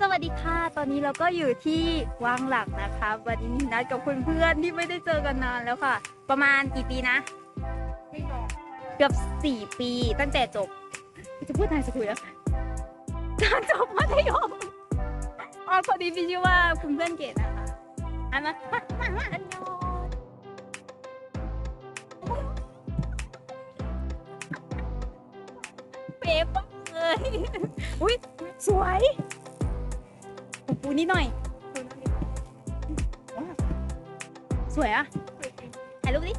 สวัสดีค่ะ ตอนนี้เราก็อยู่ที่วังหลักนะคะ วันนี้นัดกับเพื่อนๆที่ไม่ได้เจอกันนานแล้วค่ะ ประมาณกี่ปีนะ เกือบสี่ปีตั้งแต่จบ จะพูดนายจะคุยแล้วการจบมัธยมอ๋อพอดีพี่ชื่อว่าคุณเพื่อนเกดนะคะอันมามามามาอันยองเป๊ะมากเลยอุ้ยสวย ขอบคุณนิดหน่อย สวยอะถ่ายรูปดิ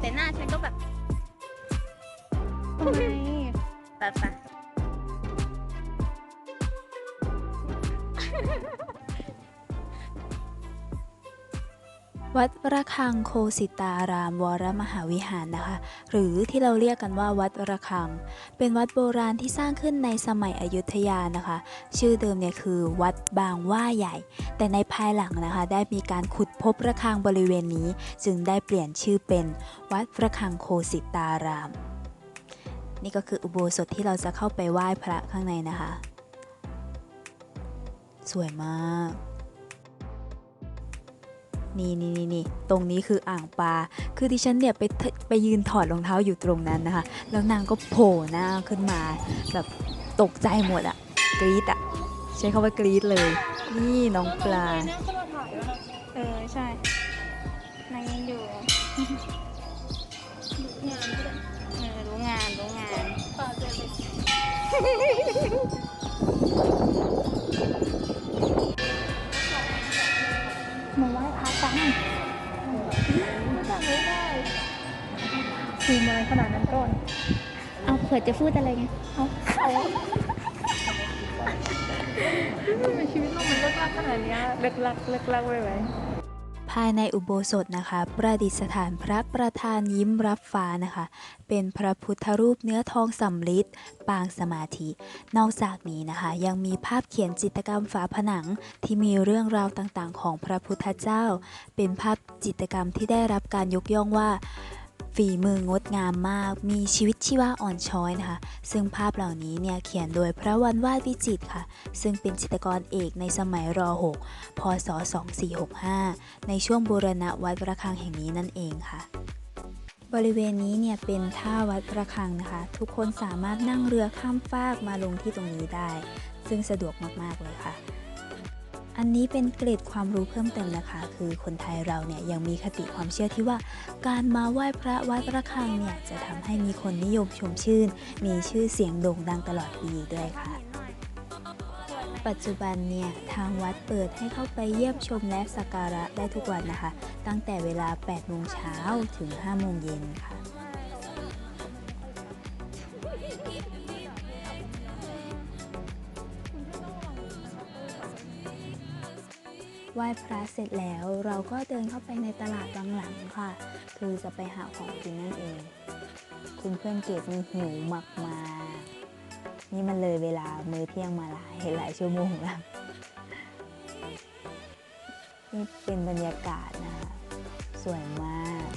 แต่หน้าฉันก็แบบทำไม แบบ วัดระฆังโคสิตารามวรมหาวิหารนะคะ หรือที่เราเรียกกันว่าวัดระฆัง เป็นวัดโบราณที่สร้างขึ้นในสมัยอยุธยานะคะ ชื่อเดิมเนี่ยคือวัดบางว่าใหญ่ แต่ในภายหลังนะคะ ได้มีการขุดพบระฆังบริเวณนี้ จึงได้เปลี่ยนชื่อเป็นวัดระฆังโคสิตาราม นี่ก็คืออุโบสถที่เราจะเข้าไปไหว้พระข้างในนะคะ สวยมาก นี่นี่นี่นี่ตรงนี้คืออ่างปลา คือดิฉันเนี่ยไปไปยืนถอดรองเท้าอยู่ตรงนั้นนะคะ แล้วนางก็โผล่หน้าขึ้นมาแบบตกใจหมดอะกรี๊ดอะใช้คำว่ากรี๊ดเลย นี่น้องปลา เออใช่นางยังอยู่รู้งานรู้งานมา ไหว้พระกันทีมอะไรขนาดนั้นก่อนเอาเผื่อจะพูดอะไรไงเอาชีวิตเรามันเลิกลักขนาดเนี้ยเลิกลักเลิกลักไปไหมายในอุโบสถนะคะ ประดิษฐานพระประธานยิ้มรับฟ้านะคะ เป็นพระพุทธรูปเนื้อทองสำลิดปางสมาธิ นอกจากนี้นะคะ ยังมีภาพเขียนจิตรกรรมฝาผนังที่มีเรื่องราวต่างๆ ของพระพุทธเจ้า เป็นภาพจิตรกรรมที่ได้รับการยกย่องว่า ฝีมืองดงามมาก มีชีวิตชีวาอ่อนช้อยนะคะ ซึ่งภาพเหล่านี้เนี่ยเขียนโดยพระวันวาดวิจิตค่ะ ซึ่งเป็นจิตรกรเอกในสมัยร .6 พศ 2465 ในช่วงบูรณะวัดระฆังแห่งนี้นั่นเองค่ะบริเวณนี้เนี่ยเป็นท่าวัดระฆังนะคะ ทุกคนสามารถนั่งเรือข้ามฟากมาลงที่ตรงนี้ได้ ซึ่งสะดวกมาก ๆ เลยค่ะ อันนี้เป็นเกร็ดความรู้เพิ่มเติมนะคะ คือคนไทยเราเนี่ยยังมีคติความเชื่อที่ว่าการมาไหว้พระวัดระฆังเนี่ยจะทำให้มีคนนิยมชมชื่น มีชื่อเสียงโด่งดังตลอดปีด้วยค่ะ ปัจจุบันเนี่ยทางวัดเปิดให้เข้าไปเยี่ยมชมและสักการะได้ทุกวันนะคะ ตั้งแต่เวลา8โมงเช้าถึง5โมงเย็นค่ะ ไหว้พระเสร็จแล้ว เราก็เดินเข้าไปในตลาดบางหลังค่ะ คือจะไปหาของกินนั่นเอง คุณเพื่อนเกดนี่หิวมากมานี่มันเลยเวลามื้อเที่ยงมาหลายหลายชั่วโมงแล้ว นี่เป็นบรรยากาศนะคะสวยมาก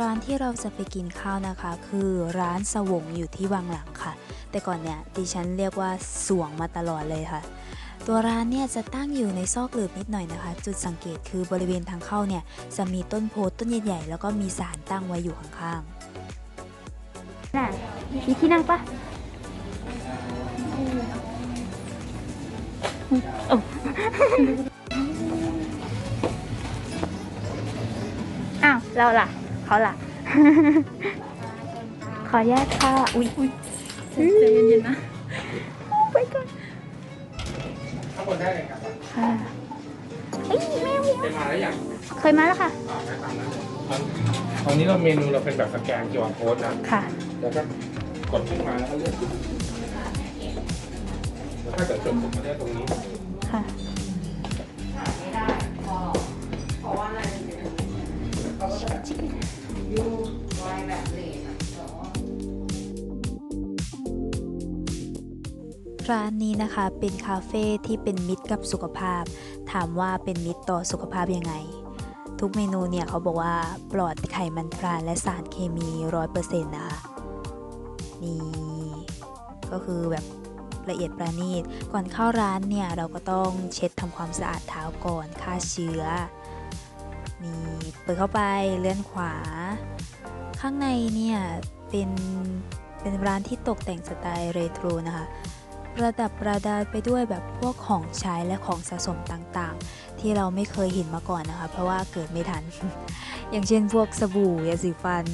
ร้านที่เราจะไปกินข้าวนะคะ คือร้านสวงอยู่ที่วังหลังค่ะ แต่ก่อนเนี่ยดิฉันเรียกว่าสวงมาตลอดเลยค่ะ ตัวร้านเนี่ยจะตั้งอยู่ในซอกหลืบนิดหน่อยนะคะ จุดสังเกตคือบริเวณทางเข้าเนี่ยจะมีต้นโพธิ์ต้นใหญ่ๆแล้วก็มีศาลตั้งไว้อยู่ข้างน่ะมีที่นั่งปะโอ้อ้าวเราล่ะเขาล่ะ ขอแยกค่ะ อุ้ยอุ้ย ใจเย็นๆนะไปก่อนข้างบนได้เลยครับค่ะเอ้ยแมวเป็นมาแล้วอย่างเคยมาแล้วค่ะอ่าได้ตามนั้นเลยตอนนี้เราเมนูเราเป็นแบบสแกน QR code นะค่ะ แล้วก็กดขึ้นมาแล้วก็เลือกแล้วถ้าเกิดจบผมก็เลือกตรงนี้ค่ะๆ ร้านนี้นะคะเป็นคาเฟ่ที่เป็นมิตรกับสุขภาพ ถามว่าเป็นมิตรต่อสุขภาพยังไง ทุกเมนูเนี่ยเขาบอกว่าปลอดไขมันทรานและสารเคมี100%นะคะนี่ก็คือแบบละเอียดประณีต ก่อนเข้าร้านเนี่ยเราก็ต้องเช็ดทำความสะอาดเท้าก่อนฆ่าเชื้อ นี่เปิดเข้าไปเลื่อนขวา ข้างในเนี่ยเป็นเป็นร้านที่ตกแต่งสไตล์เรโทรนะคะ ประดับประดาไปด้วยแบบพวกของใช้และของสะสมต่างๆ ที่เราไม่เคยเห็นมาก่อนนะคะ เพราะว่าเกิดไม่ทัน อย่างเช่นพวกสบู่ยาสีฟัน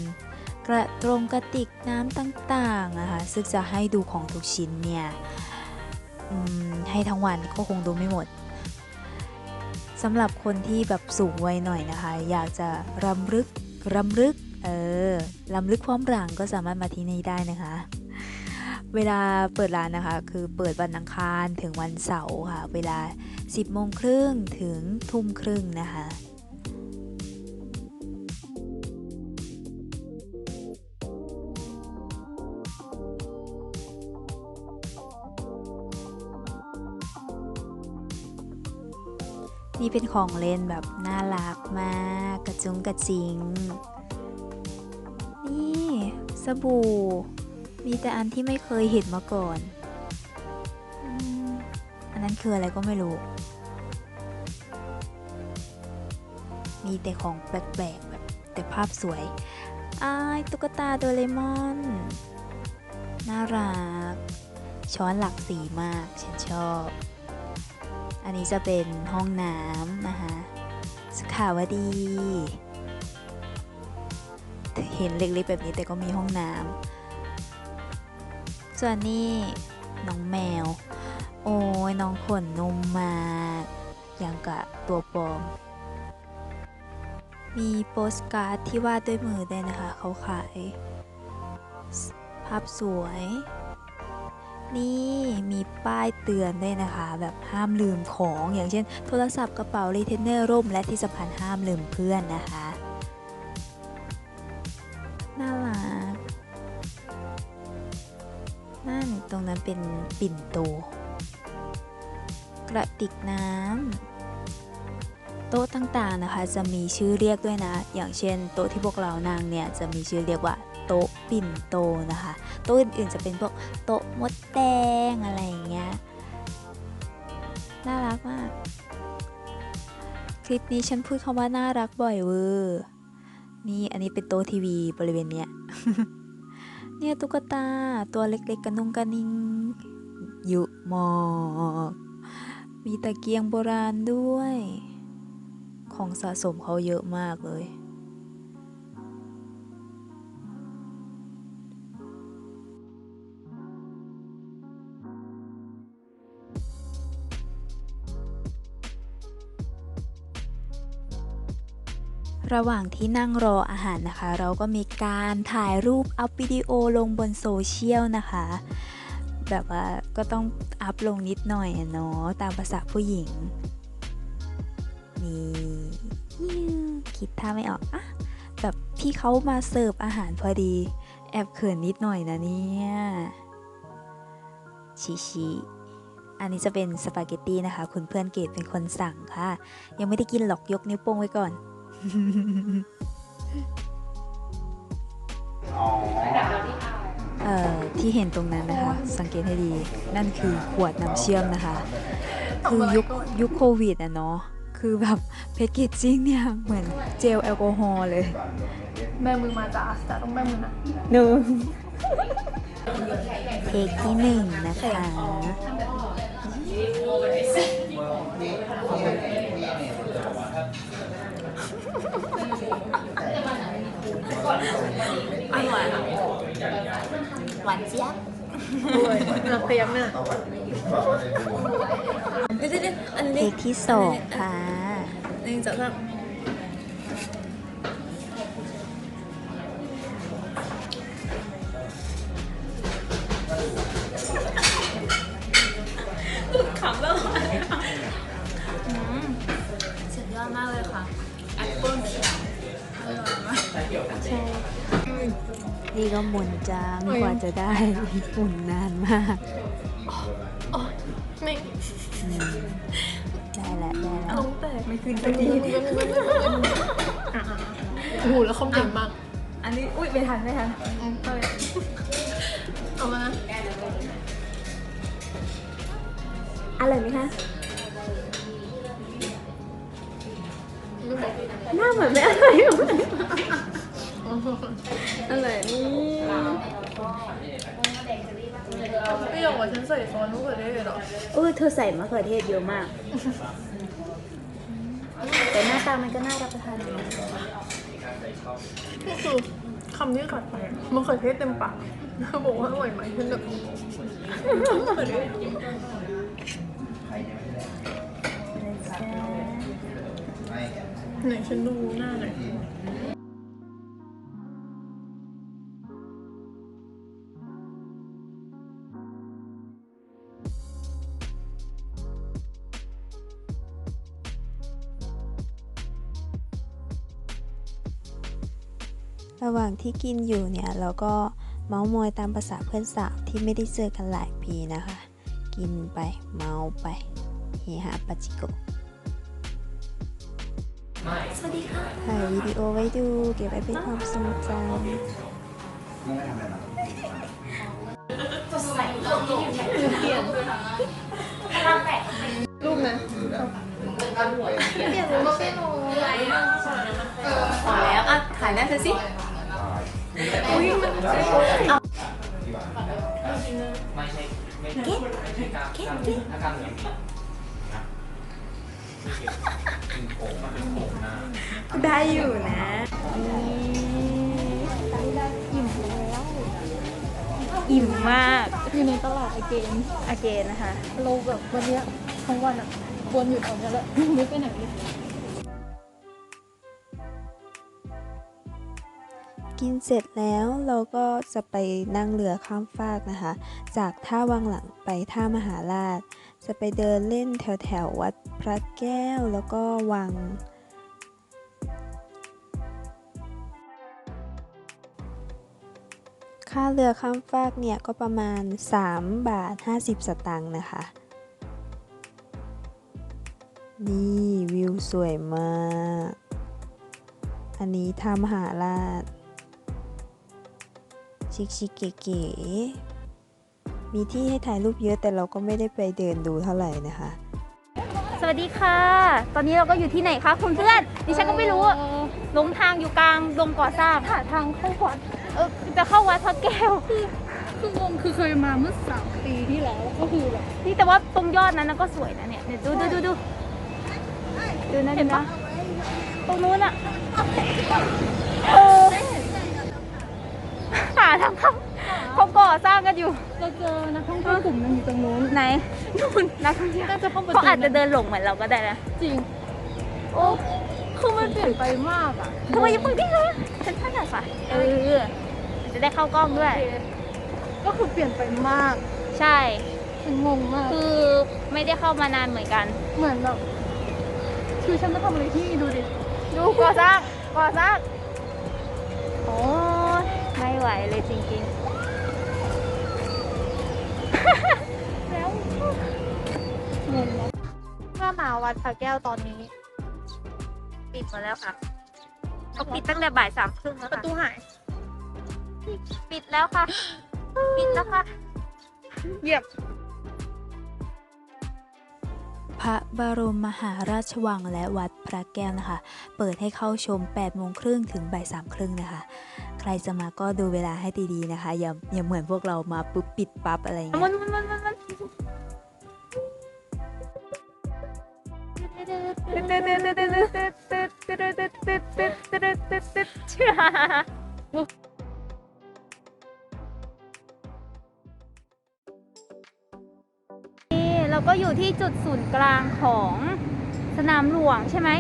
กระตรงกระติกน้ำต่างๆนะคะซึ่งจะให้ดูของทุกชิ้นเนี่ยให้ทั้งวันก็คงดูไม่หมดสำหรับคนที่แบบสูงวัยหน่อยนะคะ อยากจะรำลึกรำลึก เออรำลึกความหลังก็สามารถมาที่นี่ได้นะคะ เวลาเปิดร้านนะคะ คือเปิดวันอังคารถึงวันเสาร์ค่ะ เวลา 10โมงครึ่งถึงทุ่มครึ่งนะคะนี่เป็นของเล่นแบบน่ารักมาก กระจุงกระจิง นี่ สบู่ มีแต่อันที่ไม่เคยเห็นมาก่อน อันนั้นคืออะไรก็ไม่รู้ มีแต่ของแปลกๆแบบแต่ภาพสวยอายตุ๊กตาโดเรมอน น่ารัก ช้อนหลักสีมาก ฉันชอบ อันนี้จะเป็นห้องน้ำนะคะสุขาวดี เห็นเล็กๆแบบนี้แต่ก็มีห้องน้ำ ส่วนนี้น้องแมว โอ้ยน้องขนนุ่มมากอย่างกับตัวปลอม มีโปสการ์ดที่วาดด้วยมือด้วยนะคะ เขาขาย ภาพสวย นี่มีป้ายเตือนด้วยนะคะ แบบห้ามลืมของอย่างเช่น โทรศัพท์กระเป๋ารีเทนเนอร์ร่ม และที่สำคัญห้ามลืมเพื่อนนะคะ นั่นตรงนั้นเป็นปิ่นโต กระติกน้ำโต๊ะต่างๆนะคะ จะมีชื่อเรียกด้วยนะ อย่างเช่น โต๊ะที่พวกเรานั่งเนี่ยจะมีชื่อเรียกว่าโต๊ะปิ่นโตนะคะ โต๊ะอื่นๆจะเป็นพวกโต๊ะมดแดงอะไรอย่างเงี้ยน่ารักมาก คลิปนี้ฉันพูดคำว่าน่ารักบ่อยเวอร์นี่อันนี้เป็นโต๊ะทีวีบริเวณเนี้ย เนี่ยตุ๊กตาตัวเล็กๆกระนุงกระนิงยุมอกมีตะเกียงโบราณด้วย ของสะสมเขาเยอะมากเลย ระหว่างที่นั่งรออาหารนะคะ เราก็มีการถ่ายรูปอัพวิดีโอลงบนโซเชียลนะคะ แบบว่าก็ต้องอัพลงนิดหน่อยเนาะตามภาษาผู้หญิง นี่คิดท่าไม่ออกอะแบบพี่เขามาเสิร์ฟอาหารพอดี แอบเขินนิดหน่อยนะเนี่ยชิชิอันนี้จะเป็นสปาเกตตี้นะคะ คุณเพื่อนเกดเป็นคนสั่งค่ะ ยังไม่ได้กินหรอกยกนิ้วโป้งไว้ก่อน เอ่อที่เห็นตรงนั้นนะคะ สังเกตให้ดี นั่นคือขวดน้ำเชื่อมนะคะ คือยุคยุคโควิดอะเนาะคือแบบแพคเกจจิ้งเนี่ยเหมือนเจลแอลกอฮอล์เลย แม่มือมาจ้าจ้าต้องแม่มือนะหนึ่งเทคที่หนึ่งนะคะ อร่อยหวานเจี๊ยบเราเตรียมเนี่ยเทคที่สองค่ะหนึ่งสองสาม ใช่ นี่ก็หมุนจังกว่าจะได้หมุนนานมากไม่ได้แล้วได้แล้วต้องแตกไม่คืนสักทีอะๆโอ้โหแล้วเขาเก่งมาก อันนี้ อุ้ยไม่ทันไม่ทันเอามานะอะไรไหมคะไม่บอกหน้าเหมือนไม่อะ ไรอะไรนี่ไม่อยากว่าฉันใส่ซอสมะเขือเทศเหรอเออเธอใส่มะเขือเทศเยอะมาก แต่หน้าตามันก็น่ารับประทานดีนี่คือคำที่ขาดไปมะเขือเทศเต็มปากแล้วบอกว่าอร่อยไหมฉันแบบมะเขือเทศไหนฉันดูหน้าหน่อย ระหว่างที่กินอยู่เนี่ยเราก็เมาส์มอยตามภาษาเพื่อนสาวที่ไม่ได้เจอกันหลายปีนะคะ กินไปเมาส์ไปเฮฮาปาจิโกะถ่ายวิดีโอไว้ดูเก็บไว้เป็นความทรงจำรูปนะพอแล้วอะถ่ายหน้าเธอสิ ได้อยู่นะอิ่มมากอยู่ในตลาดไอเกนอเกนนะคะเราแบบวันเนี้ยทั้งวันอะวนอยู่แถวเนี้ยแหละไม่ไปไหนเลย กินเสร็จแล้วเราก็จะไปนั่งเรือข้ามฟากนะคะ จากท่าวังหลังไปท่ามหาราช จะไปเดินเล่นแถวแถววัดพระแก้วแล้วก็วัง ค่าเรือข้ามฟากเนี่ยก็ประมาณ 3 บาท 50 สตางค์นะคะ นี่วิวสวยมาก อันนี้ท่ามหาราช ชิคชิคเก๋ๆ มีที่ให้ถ่ายรูปเยอะแต่เราก็ไม่ได้ไปเดินดูเท่าไหร่นะคะ สวัสดีค่ะ ตอนนี้เราก็อยู่ที่ไหนคะคุณเพื่อน ดิฉันก็ไม่รู้หลงทางอยู่กลางดงก่อสร้างหาทางเข้าวัดเออจะเข้าวัดพระแก้ว คืองงคือเคยมาเมื่อสามปีที่แล้วก็คือแบบนี่แต่ว่าตรงยอดนั้นนะก็สวยนะเนี่ยเดี๋ยวดูดูดูดูดูนะเห็นปะตรงนู้นอะเออหา ทางเข้าเขาก่อสร้างกันอยู่เราเจอนักท่องเที่ยวกลุ่มหนึงอยู่ตรงนู้นไหนนู่นนักท่องเที่ยวน่าจะเข้าประเขาตูอาจจะเดินหลงเหมือนเราก็ได้นะจริง โอ้คือมันเปลี่ยนไปมากอะทำไมยังมึงที่เลยฉันท่านหน่อยค่ะเออจะได้เข้ากล้องด้วย ก็คือเปลี่ยนไปมากใช่ ฉันงงมาก คือไม่ได้เข้ามานานเหมือนกัน เหมือนแบบคือฉันมาทำอะไรที่นี่ดูดิ ดูก่อสร้างก่อสร้างโอ้ย ไม่ไหวเลยจริงแล้วงงนะถ้ามาวัดพระแก้วตอนนี้ๆปิดมาแล้วค่ะเขาปิดตั้งแต่บ่ายสามครึ่งแล้วประค่ะตูหาย ปิดแล้วค่ะ ปิดแล้วค่ะ เหยียบ พระบรมมหาราชวังและวัดพระแก้วนะคะ เปิดให้เข้าชม8โมงครึ่งถึงบ่าย3ครึ่งนะคะ ใครจะมาก็ดูเวลาให้ดีๆนะคะ อย่าอย่าเหมือนพวกเรามาปุ๊บปิดปั๊บอะไรอย่างเงี้ยนี่เราก็อยู่ที่จุดศูนย์กลางของสนามหลวงใช่ไหม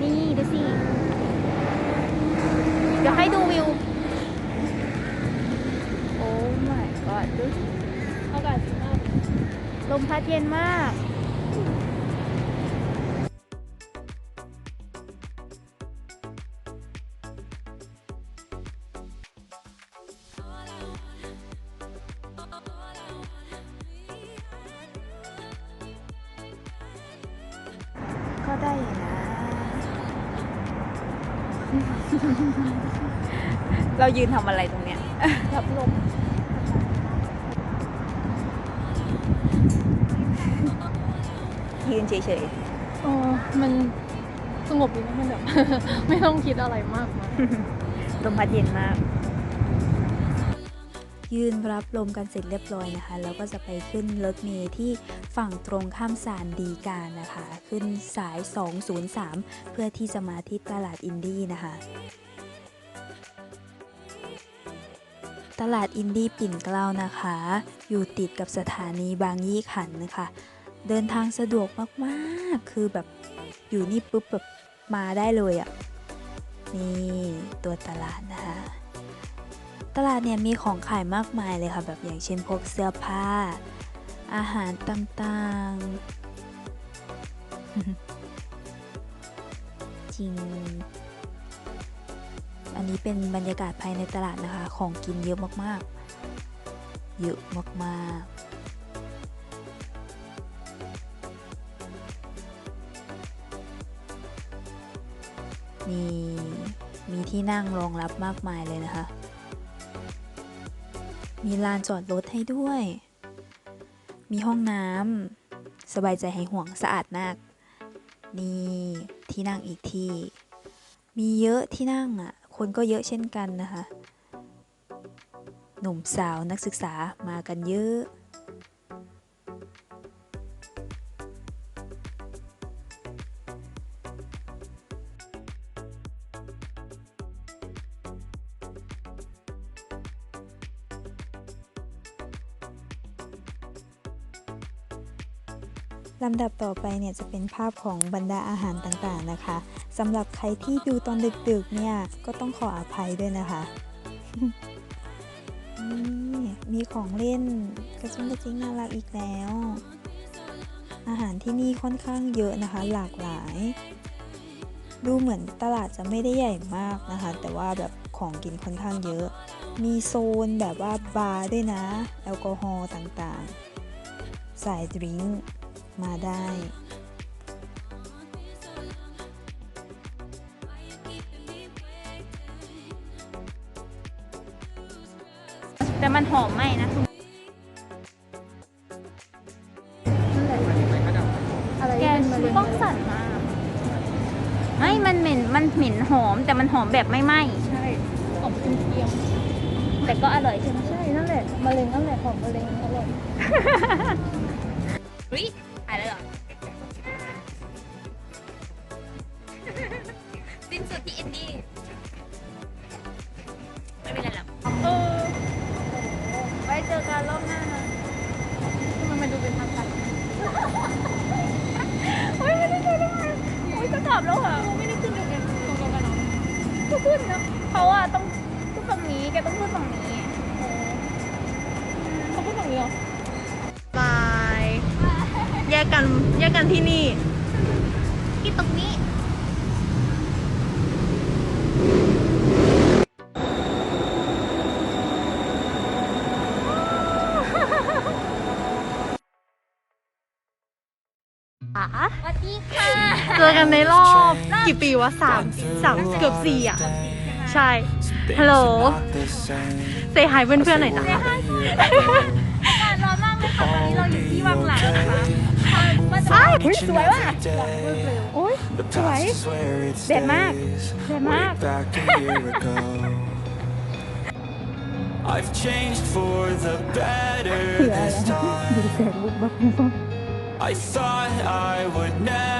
นี่ ดูสิ เดี๋ยวให้ดูวิว โอ้ my god ดูอากาศดีมากลมพัดเย็นมากก็ได้ เรายืนทำอะไรตรงเนี้ยรับลมยืนเฉยอ๋อมันสงบดีนะมันแบบ ไม่ต้องคิดอะไรมากมายๆลมพัดเย็นมาก ยืนรับลมกันเสร็จเรียบร้อยนะคะ แล้วก็จะไปขึ้นรถเมล์ที่ ฝั่งตรงข้ามสารดีการนะคะ ขึ้นสาย 203 เพื่อที่จะมาที่ตลาดอินดี้นะคะตลาดอินดี้ปิ่นเกล้านะคะ อยู่ติดกับสถานีบางยี่ขันนะคะ เดินทางสะดวกมากๆ คือแบบอยู่นี่ปุ๊บแบบมาได้เลยอะ่ะ นี่ตัวตลาดนะคะ ตลาดเนี่ยมีของขายมากมายเลยค่ะ แบบอย่างเช่นพวกเสื้อผ้า อาหารต่างๆ จริง อันนี้เป็นบรรยากาศภายในตลาดนะคะ ของกินเยอะมากๆ เยอะมากๆนี่มีที่นั่งรองรับมากมายเลยนะคะ มีลานจอดรถให้ด้วย มีห้องน้ำสบายใจให้ห่วงสะอาดมาก นี่ที่นั่งอีกที่ มีเยอะที่นั่งอะ คนก็เยอะเช่นกันนะคะ หนุ่มสาวนักศึกษามากันเยอะ ลำดับต่อไปเนี่ยจะเป็นภาพของบรรดาอาหารต่างๆนะคะสำหรับใครที่ดูตอนดึกๆเนี่ยก็ต้องขออภัยด้วยนะคะนี่มีของเล่นกระจุ้งกระจิงน่ารักอีกแล้ว อาหารที่นี่ค่อนข้างเยอะนะคะ หลากหลาย ดูเหมือนตลาดจะไม่ได้ใหญ่มากนะคะ แต่ว่าแบบของกินค่อนข้างเยอะ มีโซนแบบว่าบาร์ด้วยนะ แอลกอฮอล์ต่างๆ สายดริงก์ มาได้ แต่มันหอมไหมนะอะไรแกที่เป็นมะเร็งต้องสั่นมากไม่มันเหม็น มันเหม็นหอม แต่มันหอมแบบไม่ไหม้ ใช่หอมเทียมแต่ก็อร่อยใช่ไหมๆใช่นั่นแหละมะเร็งนั่นแหละหอมมะเร็งอร่อยวิหายเลย โอ้ยจะกลับแล้วเหรอไม่ได้ขึ้นเดียวกันตรงเดียวกันเนาะก็ขึ้นนะเขาอะต้องพูดฝั่งนี้แกต้องพูดฝั่งนี้เขาพูดแบบนี้เหรอบาย แยกกัน แยกกันที่นี่ กันในรอบกี่ปีวะสามสามเกือบสี่อะ ใช่ ฮัลโหลเซฮายเพื่อนๆหน่อยจ้ะอากาศร้อนมากเลยค่ะตอนนี้เราอยู่ที่วังหลังนะคะมันจะอุ๊ยสวยว่ะโอ้ยสวยแดดมากแดดมาก I've changed for the better this time. I thought I would never be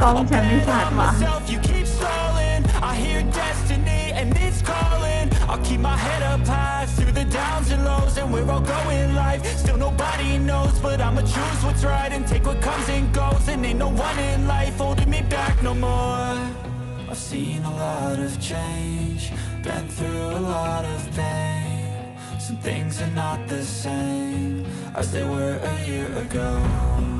กล้องฉันไม่ชัดว่ะ myself, you keep stalling. I hear destiny and it's calling. I'll keep my head up high through the downs and lows, and we're all going life. Still nobody knows, but I'ma choose what's right and take what comes and goes. And ain't no one in life holding me back no more. I've seen a lot of change, been through a lot of pain. Some things are not the same as they were a year ago